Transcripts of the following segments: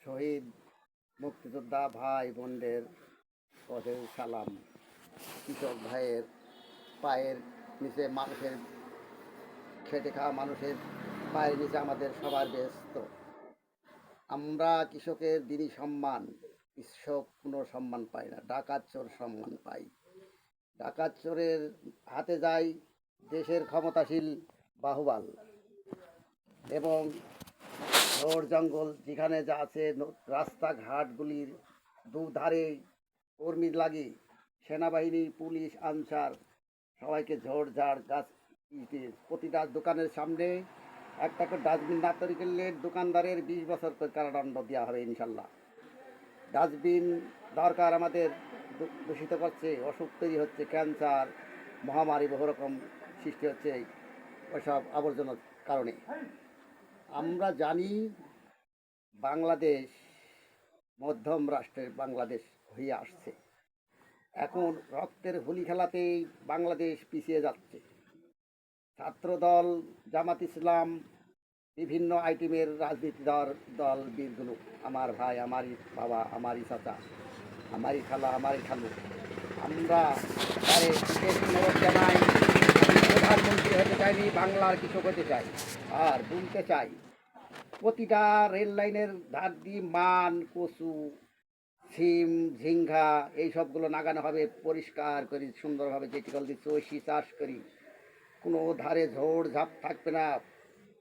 শহীদ মুক্তিযোদ্ধা ভাই বোনদের পথে সালাম। কৃষক ভাইয়ের পায়ের নিচে মানুষের খেটে খাওয়া মানুষের পায়ের নিচে আমাদের সবার ব্যস্ত। আমরা কৃষকের দিনই সম্মান, কৃষক কোনো সম্মান পাই না, ডাকাত চোর সম্মান পাই। ডাকাত চোরের হাতে যায় দেশের ক্ষমতাশীল বাহুবাল। এবং ঝোড় জঙ্গল, যেখানে যা আছে রাস্তাঘাটগুলির দুধারে কর্মী লাগে, সেনাবাহিনী, পুলিশ, আনসার, সবাইকে ঝোড় ঝাড় গাছ প্রতিটা দোকানের সামনে একটা করে ডাস্টবিন না তৈরি করলে দোকানদারের বিশ বছর করে কারাদণ্ড দেওয়া হবে, ইনশাল্লাহ। ডাস্টবিন দরকার আমাদের দূষিত করছে, অসুখ তৈরি হচ্ছে, ক্যান্সার, মহামারী বহু রকম সৃষ্টি হচ্ছে ওইসব আবর্জনার কারণে। আমরা জানি বাংলাদেশ মধ্যম রাষ্ট্রের বাংলাদেশ হয়ে আসছে। এখন রক্তের হোলি খেলাতেই বাংলাদেশ পিছিয়ে যাচ্ছে। ছাত্রদল, জামাত ইসলাম, বিভিন্ন আইটেমের রাজনীতি দল দল বীরগুলো আমার ভাই, আমারই বাবা, আমারই চাচা, আমারই খালা, আমারই খালু। আমরা জানাই প্রধানমন্ত্রী হতে চাইনি বাংলার কিছু হতে চাই, আর বলতে চাই, প্রতিটা রেল লাইনের ধার দিয়ে মান, কচু, সিম, ঝিঙ্গা, এই সবগুলো নাগানো হবে, পরিষ্কার করি, সুন্দরভাবে যেটি যেটিকল দিয়ে চষি চাষ করি। কোনো ধারে ঝোড় ঝাপ থাকবে না,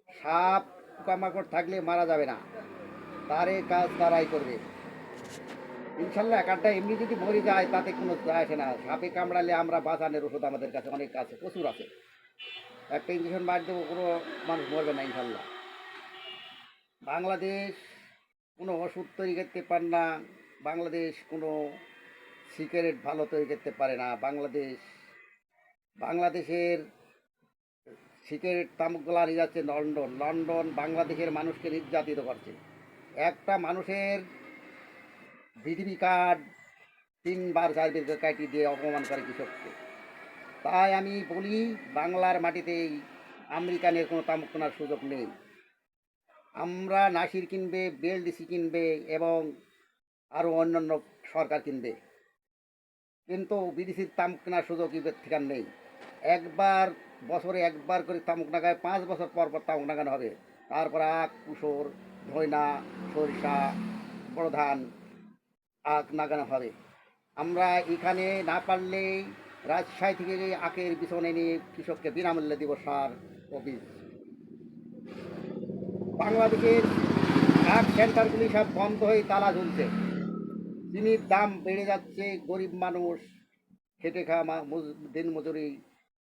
সাপ পোকামাকড় থাকলে মারা যাবে না, তারে কাজ তারাই করবে। ইনশাল্লাহ একাডটা এমনি যদি মরে যায়, তাতে কোনো আসে না। সাপে কামড়ালে আমরা বাঁচানোর ওষুধ আমাদের কাছে অনেক আছে, প্রচুর আছে। একটা ইঞ্জেকশন মার দেবো, কোনো মানুষ মরবে না ইনশাল্লাহ। বাংলাদেশ কোনো ওষুধ তৈরি করতে পারে না, বাংলাদেশ কোনো সিগারেট ভালো তৈরি করতে পারে না। বাংলাদেশ, বাংলাদেশের সিগারেট তামুকগুলা নিয়ে যাচ্ছে লন্ডন। লন্ডন বাংলাদেশের মানুষকে নির্যাতিত করছে। একটা মানুষের বিডিবি কার্ড তিনবার চারবার কাটি দিয়ে অপমান করে কৃষককে। তাই আমি বলি, বাংলার মাটিতেই আমেরিকানের কোনো তামুক কেনার সুযোগ নেই। আমরা নাসির কিনবে বিএলডিসি কিনবে এবং আরও অন্যান্য সরকার কিনবে। কিন্তু বিদেশির তামুক কেনার সুযোগ ইবের ঠিকান নেই। একবার, বছরে একবার করে তামুক নাগায় পাঁচ বছর পর পর তামুক নাগানো হবে? তারপর আখ, কুসর, ধইনা, সরিষা বড় ধান আখ নাগানো হবে। আমরা এখানে না পারলেই রাজশাহী থেকে আখের বিছনে নিয়ে কৃষককে বিনামূল্যে দিব সার ও বীজ। বাংলাদেশের আখ সেন্টারগুলি সব বন্ধ হয়ে তালা ঝুলছে। চিনির দাম বেড়ে যাচ্ছে, গরিব মানুষ খেটে খাওয়া দিন মজুরি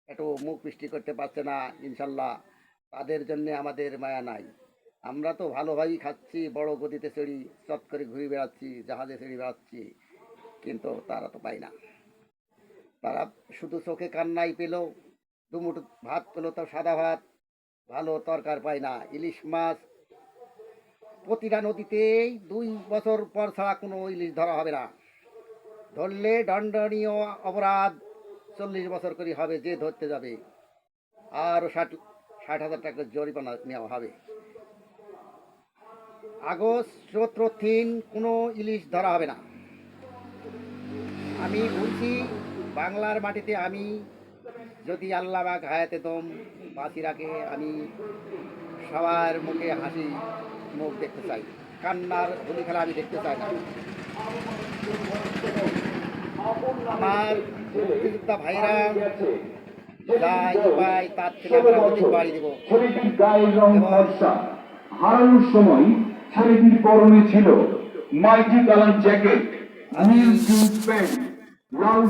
একটু মুখ বৃষ্টি করতে পারছে না, ইনশাল্লাহ। তাদের জন্য আমাদের মায়া নাই। আমরা তো ভালোভাবেই খাচ্ছি, বড় গতিতে চড়ি চট করে ঘুরে বেড়াচ্ছি, জাহাজে চড়ি বেড়াচ্ছি, কিন্তু তারা তো পায় না। তারা শুধু চোখে কান্নাই পেল, দুমুঠো ভাত পেল তো সাদা ভাত, ভালো তরকার পায় না। ইলিশ মাছ প্রতিটা নদীতেই দুই বছর পর ছাড়া কোনো ইলিশ ধরা হবে না। ধরলে দণ্ডনীয় অপরাধ চল্লিশ বছর করে হবে, যে ধরতে যাবে। আরও ষাট ষাট হাজার টাকা জরিমানা নেওয়া হবে। আগস্ট চৈত্র তিন কোনো ইলিশ ধরা হবে না। আমি বলছি বাংলার মাটিতে আমি যদি আল্লাহ বা ঘায়াতে দম বাঁচি রাখে আমি সবার মুখে হাসি মুখ দেখতে চাই। কান্নার হোলি খেলা আমি দেখতে চাই না। আমার মুক্তিযোদ্ধা ভাইরা যাই পাই তার থেকে আমরা অধিক বাড়ি দেবো। সময় ছেলেটির পরনে ছিল। মাইটি কালার জ্যাকেট নীল জিন্স প্যান্ট লাল